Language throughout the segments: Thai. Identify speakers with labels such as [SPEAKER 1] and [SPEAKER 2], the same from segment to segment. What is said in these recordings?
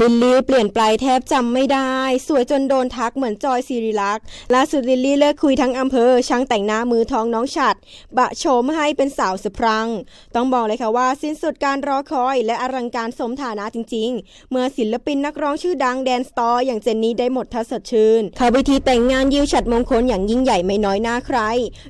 [SPEAKER 1] ลิลลี่เปลี่ยนไปแทบจำไม่ได้ สวยจนโดนทักเหมือนจอยซีริลักษ์ล่าสุดลิลลี่เลิกคุยทั้งอำเภอช่างแต่งหน้ามือทองน้องฉัด บะโฉมให้เป็นสาวสะพรัง ต้องบอกเลยค่ะว่าสิ้นสุดการรอคอยและอลังการสมฐานะจริง ๆ เมื่อศิลปินนักร้องชื่อดังแดนสตอร์อย่างเจนนี่ได้หมดทัศชื่นเข้าพิธีแต่งงานยิวฉัดมงคลอย่างยิ่งใหญ่ไม่น้อยหน้าใคร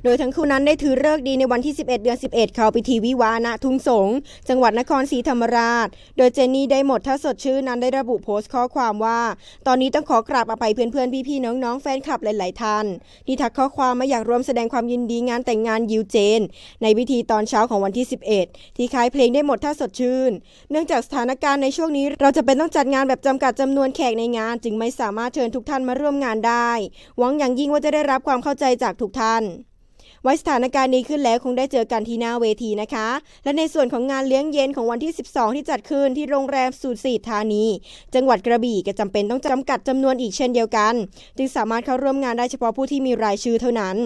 [SPEAKER 1] โดยทั้งคู่นั้นได้ถือเลิกษ์ดีในวันที่ 11 เดือน 11 เข้าพิธีวิวาห์ณทุ่งสง จังหวัดนครศรีธรรมราช โดยเจนนี่ได้หมดทัศชื่นนั้นได้ระบุโพสต์ข้อความว่า ตอนนี้ต้องขอกราบอภัยเพื่อนๆ พี่ๆ น้องๆ แฟนคลับหลายๆท่านที่ทักข้อความมาอยากร่วมแสดงความยินดีงานแต่งงานยิวเจน ในพิธีตอนเช้าของวันที่ 11 ที่ค่ายเพลงได้หมดท่าสดชื่น เนื่องจากสถานการณ์ในช่วงนี้เราจะเป็นต้องจัดงานแบบจำกัดจำนวนแขกในงาน จึงไม่สามารถเชิญทุกท่านมาร่วมงานได้ หวังอย่างยิ่งว่าจะได้รับความเข้าใจจากทุกท่าน ไว้สถานการณ์นี้ขึ้นแล้วคงได้เจอกันที่หน้าเวทีนะคะ และในส่วนของงานเลี้ยงเย็นของวันที่ 12 ที่จัดขึ้นที่โรงแรมสูตรสีธานี จังหวัดกระบี่ก็จำเป็นต้องจำกัดจำนวนอีกเช่นเดียวกัน จึงสามารถเข้าร่วมงานได้เฉพาะผู้ที่มีรายชื่อเท่านั้น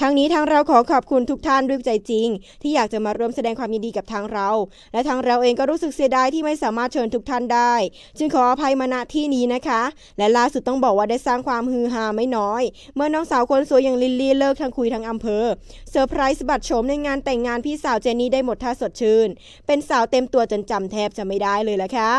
[SPEAKER 1] ทั้งนี้ทางเราขอขอบคุณทุกท่านด้วยใจจริง ที่อยากจะมาร่วมแสดงความยินดีกับทางเรา และทางเราเองก็รู้สึกเสียดายที่ไม่สามารถเชิญทุกท่านได้ จึงขออภัยมาณที่นี้นะคะ และล่าสุดต้องบอกว่าได้สร้างความฮือฮาไม่น้อย เมื่อน้องสาวคนสวยอย่างลิลลี่เลิกทั้งคุยทั้งอำเภอเซอร์ไพรส์บัตรโฉมในงานแต่งงานพี่สาวเจนนี่ได้หมดท่าสดชื่น เป็นสาวเต็มตัวจนจำแทบจะไม่ได้เลยละค่ะ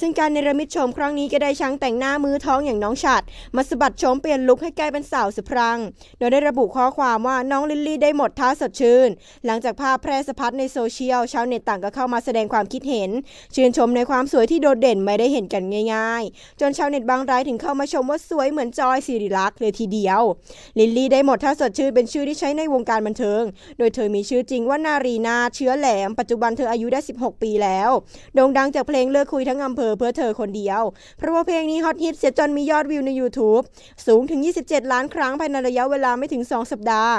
[SPEAKER 1] ซึ่งการเนรมิตโฉมครั้งนี้ก็ได้ช่างแต่งหน้ามือท้องอย่างน้องฉัดมาสบัดโฉมเปลี่ยนลุคให้กลายเป็นสาวสะพรัง โดยได้ระบุข้อความว่าน้องลิลลี่ได้หมดท่าสดชื่น หลังจากภาพแพร่สะพัดในโซเชียลชาวเน็ตต่างก็เข้ามาแสดงความคิดเห็น ชื่นชมในความสวยที่โดดเด่นไม่ได้เห็นกันง่าย ๆ จนชาวเน็ตบางรายถึงเข้ามาชมว่าสวยเหมือนจอยสิริลักษ์เลยทีเดียว ลิลลี่ได้หมดท่าสดชื่นเป็นชื่อที่ใช้ในวงการบันเทิง โดยเธอมีชื่อจริงว่านารีนาเชื้อแหลม ปัจจุบันเธออายุได้ 16 ปีแล้ว โด่งดังจากเพลงเลิกคุยทั้งอำเภอเพื่อเธอคนเดียว เพราะว่าเพลงนี้ฮอตฮิตเสียจนมียอดวิวใน YouTube สูงถึง 27 ล้านครั้งภายในระยะเวลาไม่ถึง 2 สัปดาห์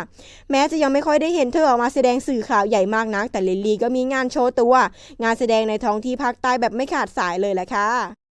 [SPEAKER 1] แม้จะยังไม่ค่อยได้เห็นเธอออกมาแสดงสื่อข่าวใหญ่มากนัก แต่ลิลลี่ก็มีงานโชว์ตัว งานแสดงในท้องที่ภาคใต้แบบไม่ขาดสายเลยแหละค่ะ